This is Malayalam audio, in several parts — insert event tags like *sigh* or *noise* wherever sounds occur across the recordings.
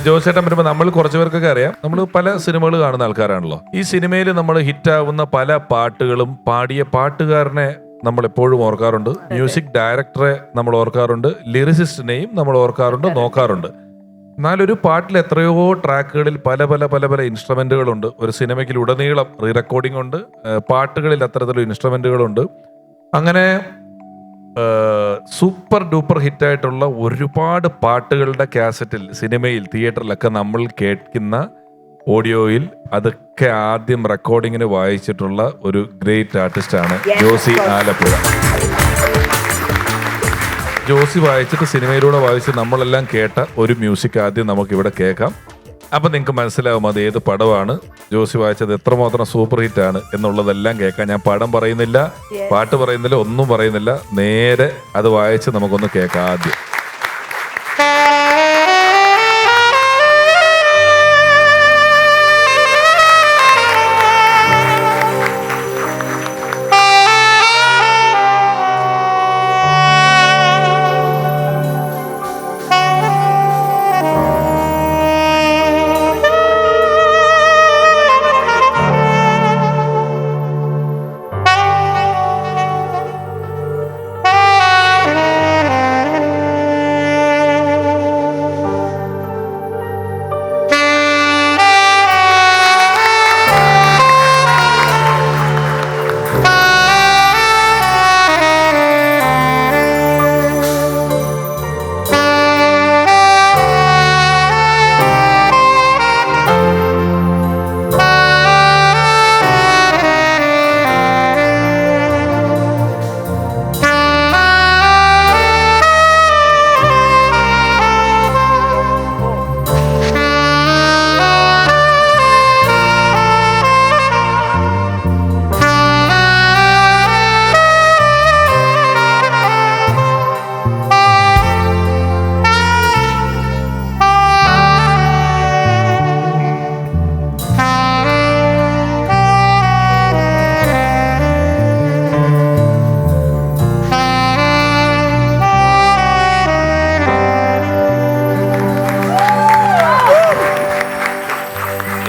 ജോസേട്ടൻ വരുമ്പോൾ നമ്മൾ കുറച്ച് പേർക്കൊക്കെ അറിയാം. നമ്മൾ പല സിനിമകൾ കാണുന്ന ആൾക്കാരാണല്ലോ. ഈ സിനിമയിൽ നമ്മൾ ഹിറ്റാവുന്ന പല പാട്ടുകളും പാടിയ പാട്ടുകാരനെ നമ്മൾ എപ്പോഴും ഓർക്കാറുണ്ട്. മ്യൂസിക് ഡയറക്ടറെ നമ്മൾ ഓർക്കാറുണ്ട്. ലിറിസിസ്റ്റിനെയും നമ്മൾ ഓർക്കാറുണ്ട് നോക്കാറുണ്ട്. എന്നാലൊരു പാട്ടിൽ എത്രയോ ട്രാക്കുകളിൽ പല പല പല പല ഇൻസ്ട്രുമെന്റുകളുണ്ട്. ഒരു സിനിമയ്ക്ക് ഉടനീളം റീ റെക്കോർഡിംഗ് ഉണ്ട് പാട്ടുകളിൽ അത്തരത്തിലുള്ള ഇൻസ്ട്രുമെന്റുകളുണ്ട്. അങ്ങനെ സൂപ്പർ ഡൂപ്പർ ഹിറ്റായിട്ടുള്ള ഒരുപാട് പാട്ടുകളുടെ കാസറ്റിൽ സിനിമയിൽ തിയേറ്ററിലൊക്കെ നമ്മൾ കേൾക്കുന്ന ഓഡിയോയിൽ അതൊക്കെ ആദ്യം റെക്കോർഡിങ്ങിന് വായിച്ചിട്ടുള്ള ഒരു ഗ്രേറ്റ് ആർട്ടിസ്റ്റാണ് ജോസി ആലപ്പുഴ. ജോസി വായിച്ചിട്ട് സിനിമയിലൂടെ വായിച്ച് നമ്മളെല്ലാം കേട്ട ഒരു മ്യൂസിക് ആദ്യം നമുക്ക് ഇവിടെ കേൾക്കാം. അപ്പൊ നിങ്ങൾക്ക് മനസ്സിലാവും അത് ഏത് പടമാണ് ജോസി വായിച്ചത് എത്രമാത്രം സൂപ്പർ ഹിറ്റ് ആണ് എന്നുള്ളതെല്ലാം കേൾക്കാൻ ഞാൻ പടം പറയുന്നില്ല പാട്ട് പറയുന്നില്ല ഒന്നും പറയുന്നില്ല. നേരെ അത് വായിച്ച് നമുക്കൊന്ന് കേൾക്കാം ആദ്യം.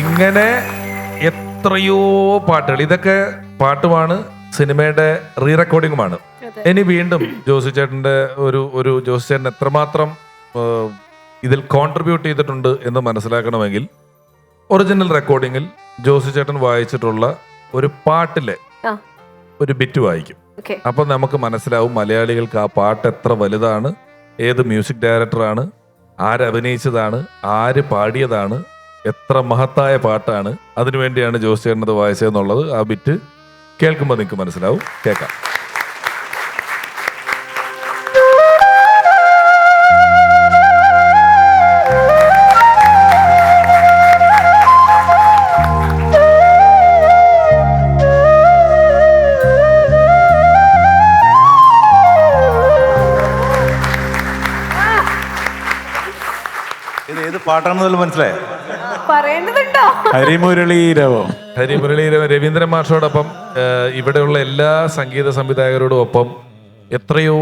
ഇങ്ങനെ എത്രയോ പാട്ടുകൾ. ഇതൊക്കെ പാട്ടുമാണ് സിനിമയുടെ റീ റെക്കോർഡിങ്ങുമാണ് ഇനി വീണ്ടും ജോസി ചേട്ടന്റെ ഒരു ഒരു ജോസി ചേട്ടൻ എത്രമാത്രം ഇതിൽ കോൺട്രിബ്യൂട്ട് ചെയ്തിട്ടുണ്ട് എന്ന് മനസ്സിലാക്കണമെങ്കിൽ ഒറിജിനൽ റെക്കോർഡിങ്ങിൽ ജോസി ചേട്ടൻ വായിച്ചിട്ടുള്ള ഒരു പാട്ടിലെ ഒരു ബിറ്റ് വായിക്കും. അപ്പൊ നമുക്ക് മനസ്സിലാവും മലയാളികൾക്ക് ആ പാട്ട് എത്ര വലുതാണ് ഏത് മ്യൂസിക് ഡയറക്ടറാണ് ആരഭിനയിച്ചതാണ് ആര് പാടിയതാണ് എത്ര മഹത്തായ പാട്ടാണ്. അതിനുവേണ്ടിയാണ് ജോസ് ചേട്ടനത് വായിച്ചതെന്നുള്ളത്. ആ ബിറ്റ് കേൾക്കുമ്പോൾ നിങ്ങൾക്ക് മനസ്സിലാവും. കേൾക്കാം. ഇത് ഏത് മനസ്സിലായോ? പറയേണ്ടതുണ്ടോ ഹരിമുരളീരവോ. ഹരിമുരളീരവൻ രവീന്ദ്രൻ മാഷോടൊപ്പം ഇവിടെയുള്ള എല്ലാ സംഗീത സംവിധായകരോടും ഒപ്പം എത്രയോ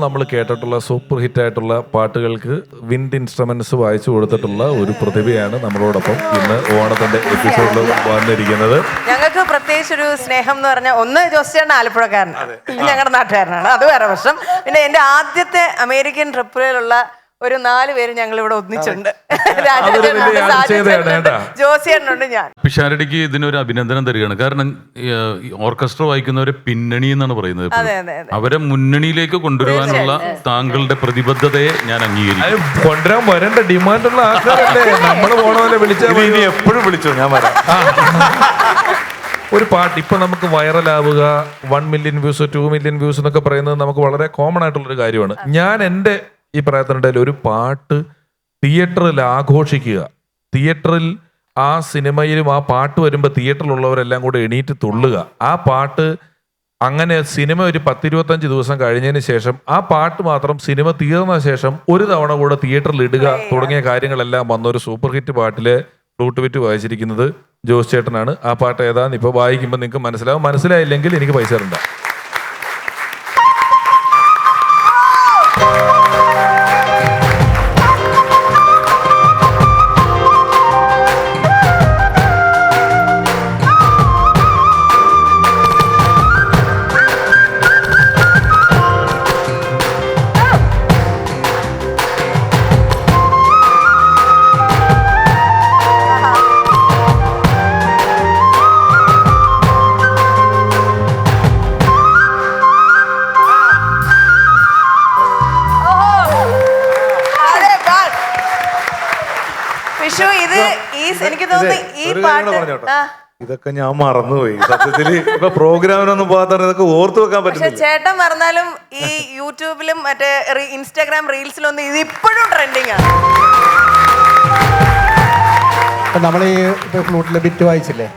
നമ്മൾ കേട്ടിട്ടുള്ള സൂപ്പർ ഹിറ്റ് ആയിട്ടുള്ള പാട്ടുകൾക്ക് വിൻഡ് ഇൻസ്ട്രുമെന്റ്സ് വായിച്ചു കൊടുത്തിട്ടുള്ള ഒരു പ്രതിഭയാണ് നമ്മളോടൊപ്പം ഇന്ന് ഓണത്തിന്റെ എപ്പിസോഡിൽ വന്നിരിക്കുന്നത്. ഞങ്ങൾക്ക് പ്രത്യേകിച്ച് ഒരു സ്നേഹം എന്ന് പറഞ്ഞാൽ ഒന്ന് ജോസിയാണ് ആലപ്പുഴക്കാരനാണ്. ഞങ്ങളുടെ നാട്ടുകാരനാണ്. അത് വേറെ പ്രശ്നം. പിന്നെ എന്റെ ആദ്യത്തെ അമേരിക്കൻ ട്രിപ്പിലുള്ള ഒരു നാല് പേര് ഞങ്ങൾ ഇവിടെ ഒന്നിച്ചുണ്ട് ജോസിയണ്ണുണ്ട് ഞാൻ. പിഷാരടിക്ക് ഇതിനൊരു അഭിനന്ദനം തരികയാണ്. കാരണം ഓർക്കസ്ട്ര വായിക്കുന്നവരെ പിന്നണി എന്നാണ് പറയുന്നത് അതെ അതെ അതെ. അവരെ മുന്നണിയിലേക്ക് കൊണ്ടുവരുവാനുള്ള താങ്കളുടെ പ്രതിബദ്ധതയെ ഞാൻ അംഗീകരിക്കും കൊണ്ടുവരാൻ വരേണ്ട. ഡിമാൻഡുള്ള ആൾക്കാരല്ലേ? നമ്മൾ പോണവരെ പോലെ വിളിച്ചാൽ ഇനി എപ്പോഴും വിളിച്ചോ? ഞാൻ വരാം. ഒരു പാട്ട് ഇപ്പൊ നമുക്ക് വൈറലാവുക. One million views two million views എന്നൊക്കെ പറയുന്നത് നമുക്ക് വളരെ കോമൺ ആയിട്ടുള്ള ഒരു കാര്യമാണ്. ഞാൻ എന്റെ ഈ പ്രായത്തിനിടയിൽ ഒരു പാട്ട് തിയേറ്ററിൽ ആഘോഷിക്കുക. തിയേറ്ററിൽ ആ സിനിമയിലും ആ പാട്ട് വരുമ്പോൾ തിയേറ്ററിലുള്ളവരെല്ലാം കൂടെ എണീറ്റ് തുള്ളുക. ആ പാട്ട് അങ്ങനെ സിനിമ ഒരു പത്തിരുപത്തഞ്ച് ദിവസം കഴിഞ്ഞതിന് ശേഷം ആ പാട്ട് മാത്രം സിനിമ തീർന്ന ശേഷം ഒരു തവണ കൂടെ തിയേറ്ററിൽ ഇടുക തുടങ്ങിയ കാര്യങ്ങളെല്ലാം വന്ന ഒരു സൂപ്പർ ഹിറ്റ് പാട്ടിലെ ഫ്ലൂട്ട് വിറ്റ് വായിച്ചിരിക്കുന്നത് ജോസ് ചേട്ടനാണ്. ആ പാട്ട് ഏതാന്ന് ഇപ്പൊ വായിക്കുമ്പോൾ നിങ്ങൾക്ക് മനസ്സിലാവും. മനസ്സിലായില്ലെങ്കിൽ എനിക്ക് പൈസ തരണ്ട. എനിക്ക് തോന്നുന്നു ഈ പാട്ട് ഇതൊക്കെ ഞാൻ മറന്നുപോയി. സത്യത്തിൽ ഇപ്പൊ പ്രോഗ്രാമിനൊന്നും പോകാത്ത ഇതൊക്കെ ഓർത്തു വെക്കാൻ പക്ഷെ പറ്റുന്നില്ല. ചേട്ടൻ പറഞ്ഞാലും ഈ യൂട്യൂബിലും മറ്റേ ഇൻസ്റ്റാഗ്രാം റീൽസിലൊന്നും ഇത് ഇപ്പോഴും ട്രെൻഡിങ് ആണ്. ഇപ്പം നമ്മൾ ഈ ഫ്ലൂട്ടിലെ ബിറ്റ് വായിച്ചില്ലേ?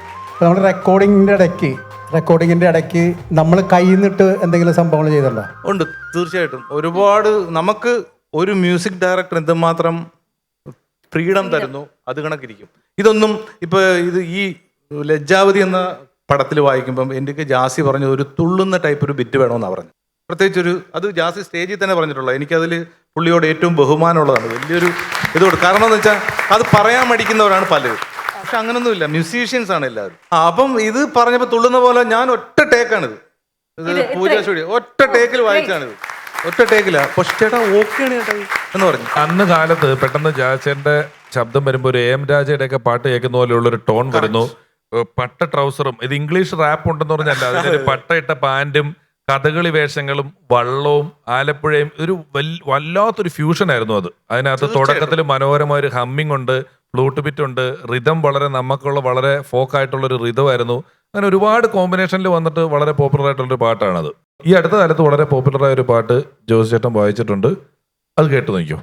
നമ്മൾ റെക്കോർഡിങ്ങിന്റെ ഇടയ്ക്ക് റെക്കോർഡിങ്ങിന്റെ ഇടയ്ക്ക് നമ്മൾ കയ്യിൽ നിന്നിട്ട് എന്തെങ്കിലും സംഭവങ്ങൾ ചെയ്തല്ലോ ഉണ്ട് തീർച്ചയായിട്ടും. ഒരുപാട് നമുക്ക് ഒരു മ്യൂസിക് ഡയറക്ടർ എന്തുമാത്രം ഫ്രീഡം തരുന്നു അത് കണക്കിരിക്കും. ഇതൊന്നും ഇപ്പൊ ഇത് ഈ ലജ്ജാവതി എന്ന പടത്തിൽ വായിക്കുമ്പം എനിക്ക് ജാസി പറഞ്ഞ ഒരു തുള്ളുന്ന ടൈപ്പ് ഒരു ബിറ്റ് വേണമെന്നാണ് പറഞ്ഞു പ്രത്യേകിച്ച് ഒരു അത് ജാസി സ്റ്റേജിൽ തന്നെ പറഞ്ഞിട്ടുള്ളത് എനിക്കതിൽ പുള്ളിയോട് ഏറ്റവും ബഹുമാനമുള്ളതാണ്. വലിയൊരു ഇതോട്. കാരണം എന്ന് വെച്ചാൽ അത് പറയാൻ മടിക്കുന്നവരാണ് പലരും. പക്ഷെ അങ്ങനൊന്നുമില്ല. മ്യൂസീഷ്യൻസ് ആണ് എല്ലാവരും. അപ്പം ഇത് പറഞ്ഞപ്പോൾ തുള്ളുന്ന പോലെ ഞാൻ ഒറ്റ ടേക്കാണിത് ഇത് പൂജ സ്റ്റുഡിയോ ഒറ്റ ടേക്കിൽ വായിച്ചാണിത് ഒറ്റ ടേക്കില പക്ഷെ ചേട്ടാ ഓക്കെയാണ് ചേട്ടാ എന്ന് പറഞ്ഞു. അന്ന് കാലത്ത് പെട്ടെന്ന് ജാച്ചന്റെ ശബ്ദം വരുമ്പോൾ ഒരു എം രാജയുടെ ഒക്കെ പാട്ട് കേൾക്കുന്ന പോലെയുള്ള ഒരു ടോൺ വരുന്നു. പട്ട ട്രൗസറും ഇത് ഇംഗ്ലീഷ് റാപ്പ് ഉണ്ടെന്ന് പറഞ്ഞല്ല. അതിനൊരു *laughs* പട്ടയിട്ട പാന്റും കഥകളി വേഷങ്ങളും വള്ളവും ആലപ്പുഴയും ഒരു വല്ലാത്തൊരു ഫ്യൂഷൻ ആയിരുന്നു അത്. അതിനകത്ത് തുടക്കത്തിൽ മനോഹരമായ ഒരു ഹമ്മിങ് ഉണ്ട് ഫ്ലൂട്ട് ബിറ്റ് ഉണ്ട്. റിതം വളരെ നമുക്കുള്ള വളരെ ഫോക്കായിട്ടുള്ള ഒരു റിതം ആയിരുന്നു. അങ്ങനെ ഒരുപാട് കോമ്പിനേഷനിൽ വന്നിട്ട് വളരെ പോപ്പുലർ ആയിട്ടുള്ളൊരു പാട്ടാണത്. ഈ അടുത്ത കാലത്ത് വളരെ പോപ്പുലറായ ഒരു പാട്ട് ജോസ് ചേട്ടൻ വായിച്ചിട്ടുണ്ട്. അത് കേട്ടു നോക്കിയോ